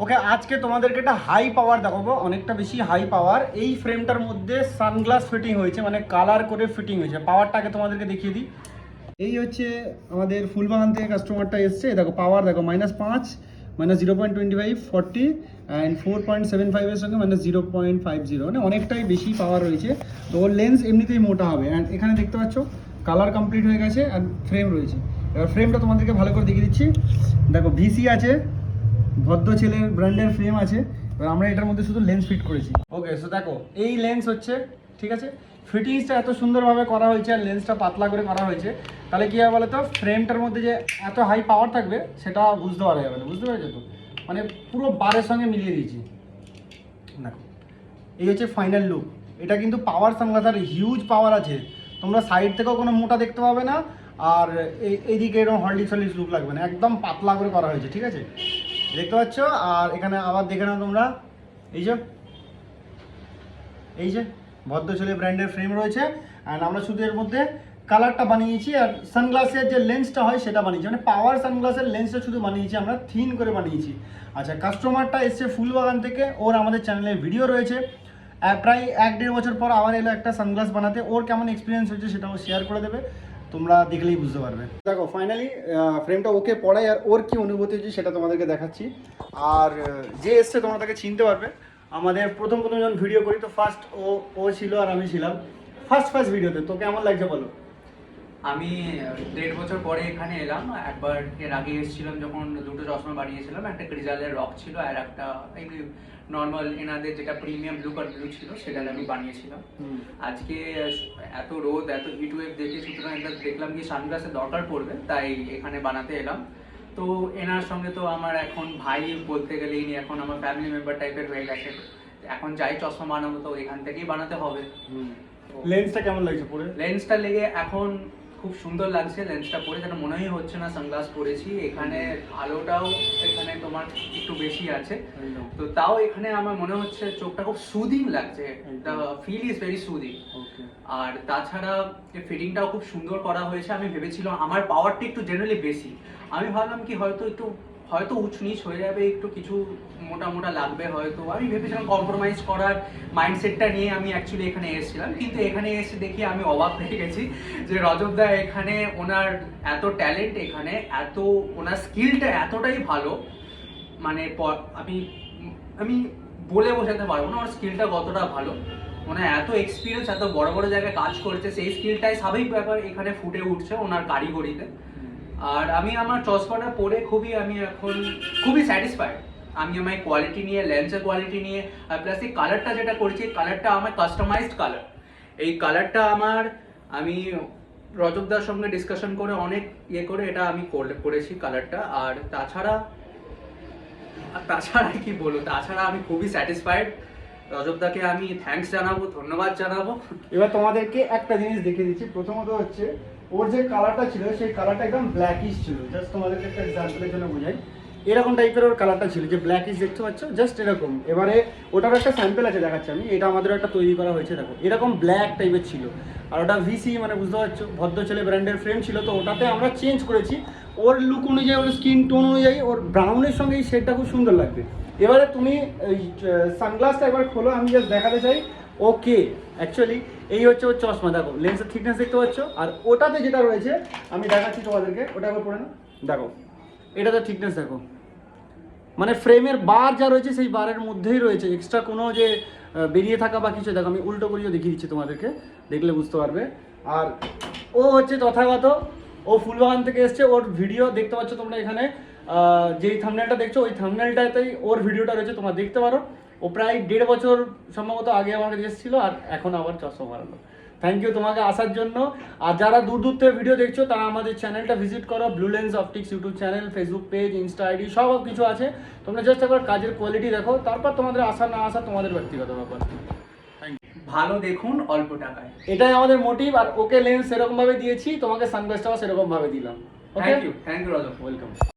ওকে, আজকে তোমাদেরকে একটা হাই পাওয়ার দেখাবো, অনেকটা বেশি হাই পাওয়ার এই ফ্রেমটার মধ্যে সানগ্লাস ফিটিং হয়েছে মানে কালার করে ফিটিং হয়েছে। পাওয়ারটাকে তোমাদেরকে দেখিয়ে দিই। এই হচ্ছে আমাদের ফুলবাগান থেকে কাস্টমারটা এসছে। দেখো পাওয়ার দেখো মাইনাস পাঁচ minus zero point twenty five forty and four point seven ফাইভের সঙ্গে minus zero point five zero মানে অনেকটাই বেশি পাওয়ার রয়েছে। তো ওর লেন্স এমনিতেই মোটা হবে। অ্যান্ড এখানে দেখতে পাচ্ছ কালার কমপ্লিট হয়ে গেছে আর ফ্রেম রয়েছে। এবার ফ্রেমটা তোমাদেরকে ভালো করে দেখিয়ে দিচ্ছি। দেখো ভিসি আছে। ভদ্র ছেলের ব্র্যান্ডের ফ্রেম আছে। এবার আমরা এটার মধ্যে শুধু লেন্স ফিট করেছি। ওকে সো দেখো, এই লেন্স হচ্ছে, ঠিক আছে? ফিটিংসটা এত সুন্দরভাবে করা হয়েছে আর লেন্সটা পাতলা করে করা হয়েছে। তাহলে কী হবে বলো তো ফ্রেমটার মধ্যে যে এত হাই পাওয়ার থাকবে, সেটা বুঝতে পারা যাবে না। বুঝতে পেরেছ তো? মানে পুরো বারের সঙ্গে মিলিয়ে দিয়েছি। দেখো, এই হচ্ছে ফাইনাল লুক এটা কিন্তু পাওয়ার সানগ্লাসের হিউজ পাওয়ার আছে। তোমরা সাইড থেকেও কোনো মোটা দেখতে পাবে না। আর এই এইদিকে এরকম হলডিক্স হলডিক্স লুক লাগবে না। একদম পাতলা করে করা হয়েছে, ঠিক আছে? দেখতে পাচ্ছ? আর এখানে আবার দেখে নাও তোমরা। এই যে এই যে ভদ্র ছেলে ব্র্যান্ডের ফ্রেম রয়েছে। অ্যান্ড আমরা শুধু এর মধ্যে কালারটা বানিয়েছি। আর সানগ্লাসের যে লেন্সটা হয়, সেটা বানিয়েছি। মানে পাওয়ার সানগ্লাসের লেন্সটা শুধু বানিয়েছি, আমরা থিন করে বানিয়েছি। আচ্ছা কাস্টমারটা এসছে ফুলবাগান থেকে। ওর আমাদের চ্যানেলে ভিডিও রয়েছে। প্রায় এক দেড় বছর পর আবার এলো একটা সানগ্লাস বানাতে। ওর কেমন এক্সপিরিয়েন্স হয়েছে সেটা সেটাও শেয়ার করে দেবে। তোমরা দেখলেই বুঝতে পারবে। দেখো ফাইনালি ফ্রেমটা ওকে পড়াই আর ওর কি অনুভূতি হচ্ছে সেটা তোমাদেরকে দেখাচ্ছি। আর যে এসছে তোমরা তাকে চিনতে পারবে। আমাদের প্রথম প্রথম যখন ভিডিও করি, তো ফার্স্ট ও ও ছিল আর আমি ছিলাম। ফার্স্ট ফার্স্ট ভিডিওতে তো কেমন লাগছে বলো? আমি দেড় বছর পরে এখানে এলাম। একবার এর আগে এসেছিলাম যখন দুটো চশমা বানিয়েছিলাম। একটা ক্রিজালের রক ছিল আর একটা এই নর্মাল এনাদের যেটা প্রিমিয়াম ব্লু কার ব্লু ছিল সেটা আমি বানিয়েছিলাম। আজকে এত রোদ এত হিট ওয়েভ দেখে সুতরাং এটা দেখলাম কি সানগ্লাসের দরকার পড়বে তাই এখানে বানাতে এলাম। তো এনার সঙ্গে তো আমার এখন ভাই বলতে গেলে ইনি এখন আমার ফ্যামিলি মেম্বার টাইপের হয়ে গেছে এখন যাই চশমা বানাবো তো এখান থেকেই বানাতে হবে। লেন্সটা কেমন লাগছে পরে? লেন্সটা লেগে এখন খুব সুন্দর লাগছে লেন্সটা পরে যেন মনেই হচ্ছে না সানগ্লাস পরেছি। এখানে আলোটাও এখানে তোমার একটু বেশি আছে। তো তাও এখানে আমার মনে হচ্ছে চোখটা খুব সুদিং লাগছে। The feel is very soothing আর তাছাড়া ফিটিংটাও খুব সুন্দর করা হয়েছে। আমি ভেবেছিলাম আমার পাওয়ারটা একটু জেনারেলি বেশি। আমি ভাবলাম কি হয়তো একটু হয়তো উঁচ নিচ হয়ে যাবে, একটু কিছু মোটা মোটা লাগবে হয়তো। আমি ভেবেছিলাম কম্প্রোমাইজ করার মাইন্ডসেটটা নিয়ে আমি অ্যাকচুয়ালি এখানে এসেছিলাম। কিন্তু এখানে এসে দেখি আমি অবাক হয়ে গেছি যে রজবদা এখানে ওনার এত ট্যালেন্ট এখানে, এত ওনার স্কিলটা এতটাই ভালো। মানে আমি আমি বলে বোঝাতে পারব না ওর স্কিলটা কতটা ভালো। ওনার এত এক্সপিরিয়েন্স এত বড় বড় জায়গায় কাজ করেছে, সেই স্কিলটাই স্বাভাবিক ব্যাপার এখানে ফুটে উঠছে ওনার কারিগরিতে। আর আমি আমার চশমাটা পরে খুবই আমি এখন খুবই স্যাটিসফাইড আমি আমার কোয়ালিটি নিয়ে লেন্সের কোয়ালিটি নিয়ে, আর প্লাস এই কালারটা যেটা করেছি কালারটা আমার কাস্টমাইজড কালার এই কালারটা আমার, আমি রজবদার সঙ্গে ডিসকাশন করে অনেক ইয়ে করে এটা আমি করে- করেছি কালারটা আর তাছাড়া তাছাড়া কি বলব, তাছাড়া আমি খুবই স্যাটিসফাইড রজবদাকে আমি থ্যাঙ্কস জানাব, ধন্যবাদ জানাব। এবার তোমাদেরকে একটা জিনিস দেখিয়ে দিচ্ছি। প্রথমত হচ্ছে, ওর যে কালারটা ছিল, সেই কালারটা একদম ব্ল্যাকিশ ছিল। জাস্ট তোমাদেরকে একটা এক্সাম্পলের জন্য বোঝাই। এরকম টাইপের ওর কালারটা ছিল, যে ব্ল্যাকিশ দেখতে পাচ্ছ? জাস্ট এরকম। এবারে ওটার একটা স্যাম্পেল আছে দেখাচ্ছি আমি। এটা আমাদের একটা তৈরি করা হয়েছে, দেখো। এরকম ব্ল্যাক টাইপের ছিল। আর ওটা ভিসি মানে বুঝতে পারছ ভদ্র ছেলে ব্র্যান্ডের ফ্রেম ছিল। তো ওটাতে আমরা চেঞ্জ করেছি। ওর লুক অনুযায়ী, ওর স্কিন টোন অনুযায়ী, ওর ব্রাউনের সঙ্গে এই শেডটা খুব সুন্দর লাগবে। এবারে তুমি সানগ্লাসটা একবার খোলো, আমি জাস্ট দেখাতে চাই। ওকে অ্যাকচুয়ালি এই হচ্ছে ওর চশমা, দেখো লেন্সের থিকনেস দেখতে পাচ্ছ? আর ওটাতে যেটা রয়েছে, আমি দেখাচ্ছি তোমাদেরকে, ওটা একবার পড়ে না দেখো, এটাতে থিকনেস দেখো। মানে ফ্রেমের বার যা রয়েছে, সেই বারের মধ্যেই রয়েছে। এক্সট্রা কোনো যে বেরিয়ে থাকা বা কিছু, দেখো, আমি উল্টো করিও দেখিয়ে দিচ্ছি তোমাদেরকে, দেখলে বুঝতে পারবে। আর ও হচ্ছে তথাগত, ও ফুলবাগান থেকে এসছে, ওর ভিডিও দেখতে পাচ্ছ তোমরা এখানে। যেই থামনেলটা দেখছ ওই থামনেলটাতেই ওর ভিডিওটা রয়েছে তোমরা দেখতে পারো। ও প্রায় দেড় বছর সম্ভবত আগে আমার কাছে এসেছিল আর এখন আবার চশমা বানালো। থ্যাংক ইউ তোমাকে আসার জন্য। আর যারা দূর দূর থেকে ভিডিও দেখছ তারা আমাদের চ্যানেলটা ভিজিট করো blue lens optics YouTube channel Facebook page insta ID সব কিছু আছে। তোমরা জাস্ট একবার কাজের কোয়ালিটি দেখো তারপর তোমাদের আসা না আসা তোমাদের ব্যক্তিগত ব্যাপার। ভালো দেখুন অল্প টাকায়। এটাই আমাদের মোটিভ আর ওকে লেন্স সেরকম ভাবে দিয়েছি তোমাকে সানগ্লাসটাও সেরকম ভাবে দিলাম okay thank you thank you welcome